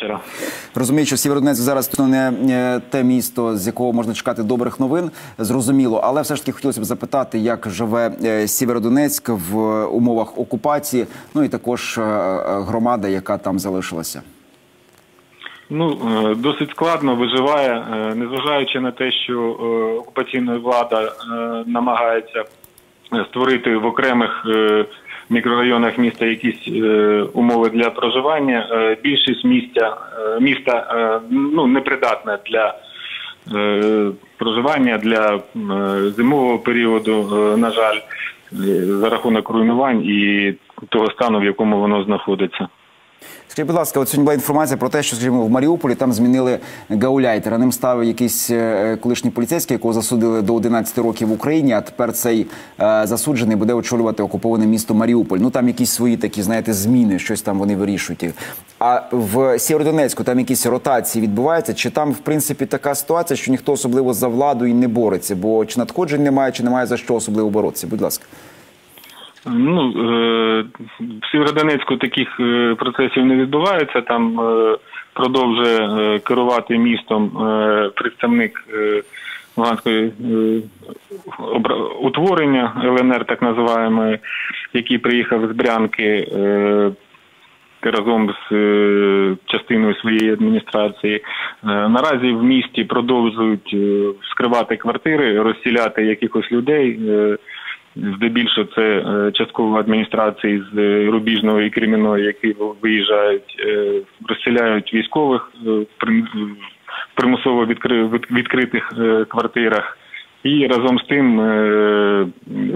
вечора. Розумію, що Сєвєродонецьк зараз то не те місто, з якого можна чекати добрих новин, зрозуміло. Але все ж таки хотілося б запитати, як живе е, Сєвєродонецьк в умовах окупації, ну і також е, е, громада, яка там залишилася. Ну досить складно виживає, незважаючи на те, що окупаційна влада намагається створити в окремих е, мікрорайонах міста якісь е, умови для проживання. е, Більшість місця міста ну непридатне для проживання для зимового періоду. На жаль, за рахунок руйнувань і того стану, в якому воно знаходиться. Скажіть, будь ласка, от сьогодні була інформація про те, що скажімо, в Маріуполі там змінили гауляйтера. Ним став якийсь е, колишній поліцейський, якого засудили до 11 років в Україні. А тепер цей е, засуджений буде очолювати окуповане місто Маріуполь. Ну там якісь свої такі, знаєте, зміни, щось там вони вирішують. А в Сєвєродонецьку там якісь ротації відбуваються. Чи там, в принципі, така ситуація, що ніхто особливо за владу і не бореться? Бо чи надходжень немає, чи немає за що особливо боротися? Будь ласка. Ну е, в Сєвєродонецьку таких е, процесів не відбувається. Там е, продовжує керувати містом представник Луганської утворення ЛНР, так називаємо, який приїхав з Брянки. Разом з частиною своєї адміністрації. Наразі в місті продовжують вскривати квартири, розсіляти якихось людей. Здебільшого це е, частково адміністрації з е, Рубіжного і Кремінної, які виїжджають, е, розселяють військових в примусово відкри- відкритих квартирах. І разом з тим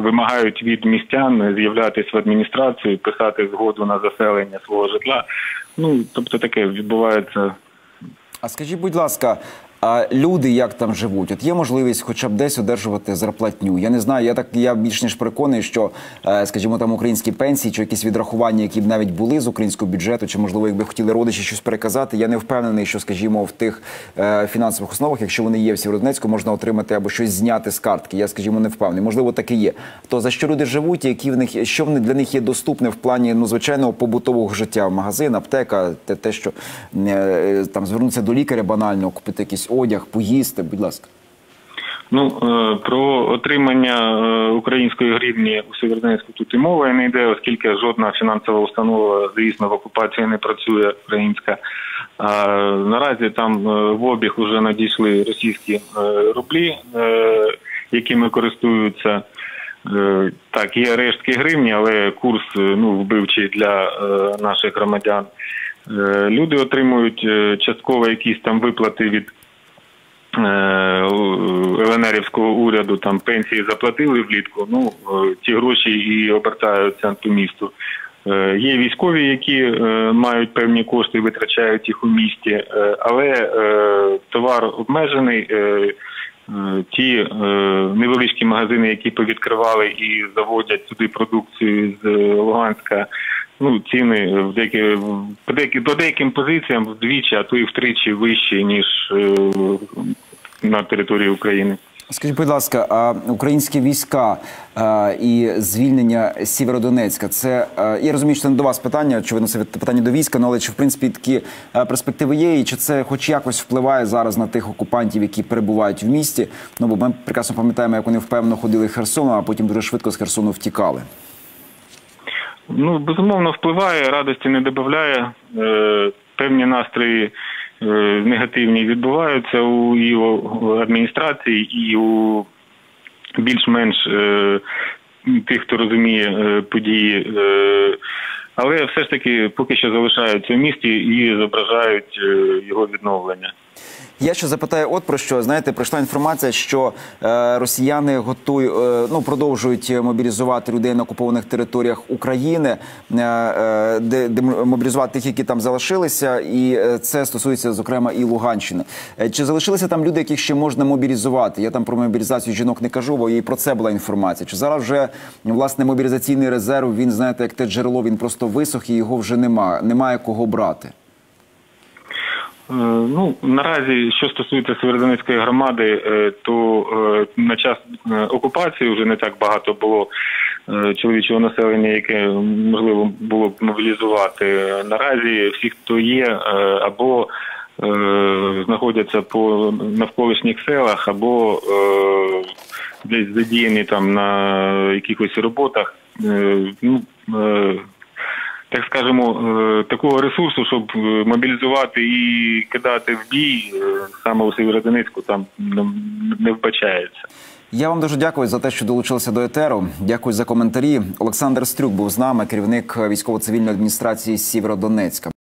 вимагають від містян з'являтися в адміністрацію, писати згоду на заселення свого житла. Ну тобто таке відбувається А скажіть, будь ласка, а люди як там живуть? От є можливість хоча б десь одержувати зарплатню? Я не знаю, я так я більш ніж переконаний, що, е, скажімо, там українські пенсії чи якісь відрахування, які б навіть були з українського бюджету, чи можливо, якби хотіли родичі щось переказати. Я не впевнений, що, скажімо, в тих е, фінансових основах, якщо вони є в Сєвєродонецьку, можна отримати або щось зняти з картки. Я, скажімо, не впевнений. Можливо, так і є. То за що люди живуть, які в них що вони для них є доступне в плані ну звичайного побутового життя, магазин, аптека, те, те що е, там звернутися до лікаря банально, купити якийсь одяг, поїсти. Будь ласка. Ну е, про отримання е, української гривні у Сєвєродонецьку тут і мова не йде, оскільки жодна фінансова установа, звісно, в окупації не працює українська. А наразі там е, в обіг вже надійшли російські е, рублі, е, якими користуються. Е, Так, є рештки гривні, але курс е, ну вбивчий для е, наших громадян. Е, Люди отримують е, частково якісь там виплати від е, ЛНРівського уряду там пенсії заплатили влітку. Ну е, ті гроші і обертаються по місту. Е, Є військові, які е, мають певні кошти, витрачають їх у місті, е, але е, товар обмежений. Е, е, Ті е, невеличкі магазини, які повідкривали і заводять сюди продукцію з е, Луганська, ну ціни в деякі, по деяким позиціям вдвічі, а то і втричі вищі ніж е, на території України. Скажіть, будь ласка, а українські війська е, і звільнення Сєвєродонецька, це е, я розумію, що це не до вас питання, очевидно, це питання до війська, ну, але чи в принципі такі е, перспективи є, і чи це хоч якось впливає зараз на тих окупантів, які перебувають в місті? Ну бо ми прекрасно пам'ятаємо, як вони впевнено ходили Херсону, а потім дуже швидко з Херсону втікали. Ну, безумовно, впливає, радості не додає. Е, певні настрої негативні відбуваються у і у адміністрації, і у більш-менш е, тих, хто розуміє е, події. Е, але все ж таки поки що залишаються в місті і зображають е, його відновлення. Я ще запитаю, от про що знаєте, прийшла інформація, що е, росіяни готують, е, ну продовжують мобілізувати людей на окупованих територіях України, е, е, де, де мобілізувати тих, які там залишилися, і е, це стосується зокрема і Луганщини. Е, чи залишилися там люди, яких ще можна мобілізувати? Я там про мобілізацію жінок не кажу, бо і про це була інформація. Чи зараз вже власне мобілізаційний резерв? Він знаєте, як те джерело, він просто висох і його вже немає. Немає кого брати. Е, Ну наразі, що стосується Северодонецької громади, е, то е, на час окупації вже не так багато було чоловічого населення, яке можливо було б мобілізувати. Наразі всі, хто є, або знаходяться по навколишніх селах, або десь задіяні там на якихось роботах. Ну, так скажемо, е, такого ресурсу, щоб е, мобілізувати і кидати в бій е, саме у Сєвєродонецьку, там не вбачається. Я вам дуже дякую за те, що долучилися до етеру. Дякую за коментарі. Олександр Стрюк був з нами, керівник військово-цивільної адміністрації Сєвєродонецька.